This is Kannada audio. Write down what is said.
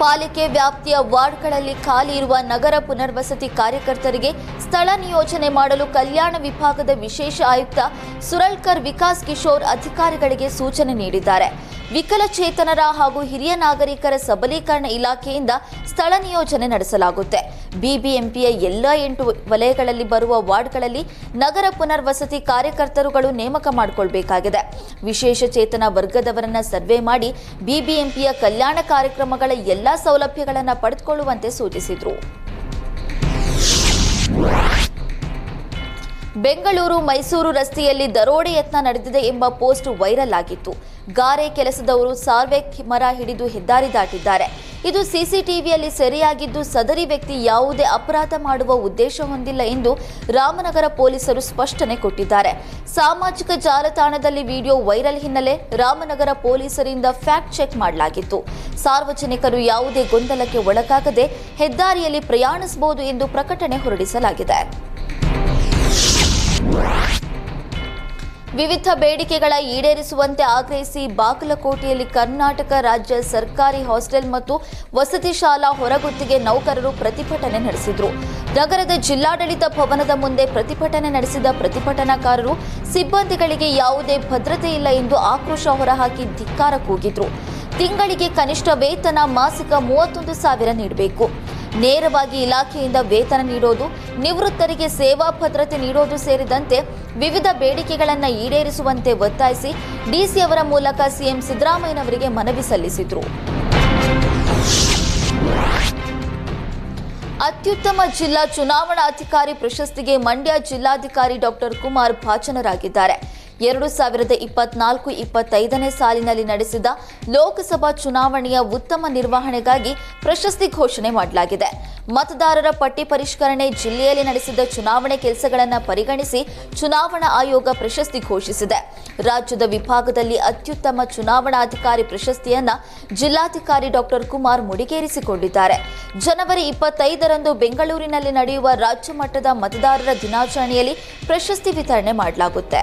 ಪಾಲಿಕೆ ವ್ಯಾಪ್ತಿಯ ವಾರ್ಡ್ಗಳಲ್ಲಿ ಖಾಲಿ ಇರುವ ನಗರ ಪುನರ್ವಸತಿ ಕಾರ್ಯಕರ್ತರಿಗೆ ಸ್ಥಳ ನಿಯೋಜನೆ ಮಾಡಲು ಕಲ್ಯಾಣ ವಿಭಾಗದ ವಿಶೇಷ ಆಯುಕ್ತ ಸುರಳ್ಕರ್ ವಿಕಾಸ್ ಕಿಶೋರ್ ಅಧಿಕಾರಿಗಳಿಗೆ ಸೂಚನೆ ನೀಡಿದ್ದಾರೆ. ವಿಕಲಚೇತನರ ಹಾಗೂ ಹಿರಿಯ ನಾಗರಿಕರ ಸಬಲೀಕರಣ ಇಲಾಖೆಯಿಂದ ಸ್ಥಳ ನಿಯೋಜನೆ ನಡೆಸಲಾಗುತ್ತೆ. ಬಿಬಿಎಂಪಿಯ ಎಲ್ಲ ಎಂಟು ವಲಯಗಳಲ್ಲಿ ಬರುವ ವಾರ್ಡ್ಗಳಲ್ಲಿ ನಗರ ಪುನರ್ವಸತಿ ಕಾರ್ಯಕರ್ತರುಗಳು ನೇಮಕ ಮಾಡಿಕೊಳ್ಬೇಕಾಗಿದೆ. ವಿಶೇಷ ಚೇತನ ವರ್ಗದವರನ್ನ ಸರ್ವೆ ಮಾಡಿ ಬಿಬಿಎಂಪಿಯ ಕಲ್ಯಾಣ ಕಾರ್ಯಕ್ರಮಗಳ ಎಲ್ಲಾ ಸೌಲಭ್ಯಗಳನ್ನು ಪಡೆದುಕೊಳ್ಳುವಂತೆ ಸೂಚಿಸಿದರು. ಬೆಂಗಳೂರು ಮೈಸೂರು ರಸ್ತೆಯಲ್ಲಿ ದರೋಡೆ ಯತ್ನ ನಡೆದಿದೆ ಎಂಬ ಪೋಸ್ಟ್ ವೈರಲ್ ಆಗಿತ್ತು. ಗಾರೆ ಕೆಲಸದವರು ಸಾರ್ವೆ ಮರ ಹಿಡಿದು ಹೆದ್ದಾರಿ ದಾಟಿದ್ದಾರೆ. ಇದು ಸಿಸಿಟಿವಿಯಲ್ಲಿ ಸೆರೆಯಾಗಿದ್ದು ಸದರಿ ವ್ಯಕ್ತಿ ಯಾವುದೇ ಅಪರಾಧ ಮಾಡುವ ಉದ್ದೇಶ ಹೊಂದಿಲ್ಲ ಎಂದು ರಾಮನಗರ ಪೊಲೀಸರು ಸ್ಪಷ್ಟನೆ ಕೊಟ್ಟಿದ್ದಾರೆ. ಸಾಮಾಜಿಕ ಜಾಲತಾಣದಲ್ಲಿ ವಿಡಿಯೋ ವೈರಲ್ ಹಿನ್ನೆಲೆ ರಾಮನಗರ ಪೊಲೀಸರಿಂದ ಫ್ಯಾಕ್ಟ್ ಚೆಕ್ ಮಾಡಲಾಗಿತ್ತು. ಸಾರ್ವಜನಿಕರು ಯಾವುದೇ ಗೊಂದಲಕ್ಕೆ ಒಳಗಾಗದೆ ಹೆದ್ದಾರಿಯಲ್ಲಿ ಪ್ರಯಾಣಿಸಬಹುದು ಎಂದು ಪ್ರಕಟಣೆ ಹೊರಡಿಸಲಾಗಿದೆ. ವಿವಿಧ ಬೇಡಿಕೆಗಳ ಈಡೇರಿಸುವಂತೆ ಆಗ್ರಹಿಸಿ ಬಾಗಲಕೋಟೆಯಲ್ಲಿ ಕರ್ನಾಟಕ ರಾಜ್ಯ ಸರ್ಕಾರಿ ಹಾಸ್ಟೆಲ್ ಮತ್ತು ವಸತಿ ಶಾಲಾ ಹೊರಗುತ್ತಿಗೆ ನೌಕರರು ಪ್ರತಿಭಟನೆ ನಡೆಸಿದರು. ನಗರದ ಜಿಲ್ಲಾಡಳಿತ ಭವನದ ಮುಂದೆ ಪ್ರತಿಭಟನೆ ನಡೆಸಿದ ಪ್ರತಿಭಟನಾಕಾರರು ಸಿಬ್ಬಂದಿಗಳಿಗೆ ಯಾವುದೇ ಭದ್ರತೆ ಇಲ್ಲ ಎಂದು ಆಕ್ರೋಶ ಹೊರಹಾಕಿ ಧಿಕ್ಕಾರ ಕೂಗಿದ್ರು. ತಿಂಗಳಿಗೆ ಕನಿಷ್ಠ ವೇತನ, ಮಾಸಿಕ ಮೂವತ್ತೊಂದು ಸಾವಿರ ನೀಡಬೇಕು. ನೇರವಾಗಿ ಇಲಾಖೆಯಿಂದ ವೇತನ ನೀಡೋದು, ನಿವೃತ್ತರಿಗೆ ಸೇವಾ ಭದ್ರತೆ ನೀಡೋದು ಸೇರಿದಂತೆ ವಿವಿಧ ಬೇಡಿಕೆಗಳನ್ನು ಈಡೇರಿಸುವಂತೆ ಒತ್ತಾಯಿಸಿ ಡಿಸಿ ಅವರ ಮೂಲಕ ಸಿಎಂ ಸಿದ್ದರಾಮಯ್ಯನವರಿಗೆ ಮನವಿ ಸಲ್ಲಿಸಿದರು. ಅತ್ಯುತ್ತಮ ಜಿಲ್ಲಾ ಚುನಾವಣಾಧಿಕಾರಿ ಪ್ರಶಸ್ತಿಗೆ ಮಂಡ್ಯ ಜಿಲ್ಲಾಧಿಕಾರಿ ಡಾಕ್ಟರ್ ಕುಮಾರ್ ಭಾಜನರಾಗಿದ್ದಾರೆ. ಎರಡು ಸಾವಿರದ ಇಪ್ಪತ್ನಾಲ್ಕು ಇಪ್ಪತ್ತೈದನೇ ಸಾಲಿನಲ್ಲಿ ನಡೆಸಿದ ಲೋಕಸಭಾ ಚುನಾವಣೆಯ ಉತ್ತಮ ನಿರ್ವಹಣೆಗಾಗಿ ಪ್ರಶಸ್ತಿ ಘೋಷಣೆ ಮಾಡಲಾಗಿದೆ. ಮತದಾರರ ಪಟ್ಟಿ ಪರಿಷ್ಕರಣೆ, ಜಿಲ್ಲೆಯಲ್ಲಿ ನಡೆಸಿದ ಚುನಾವಣೆ ಕೆಲಸಗಳನ್ನು ಪರಿಗಣಿಸಿ ಚುನಾವಣಾ ಆಯೋಗ ಪ್ರಶಸ್ತಿ ಘೋಷಿಸಿದೆ. ರಾಜ್ಯದ ವಿಭಾಗದಲ್ಲಿ ಅತ್ಯುತ್ತಮ ಚುನಾವಣಾಧಿಕಾರಿ ಪ್ರಶಸ್ತಿಯನ್ನ ಜಿಲ್ಲಾಧಿಕಾರಿ ಡಾಕ್ಟರ್ ಕುಮಾರ್ ಮುಡಿಗೇರಿಸಿಕೊಂಡಿದ್ದಾರೆ. ಜನವರಿ ಇಪ್ಪತ್ತೈದರಂದು ಬೆಂಗಳೂರಿನಲ್ಲಿ ನಡೆಯುವ ರಾಜ್ಯ ಮಟ್ಟದ ಮತದಾರರ ದಿನಾಚರಣೆಯಲ್ಲಿ ಪ್ರಶಸ್ತಿ ವಿತರಣೆ ಮಾಡಲಾಗುತ್ತೆ.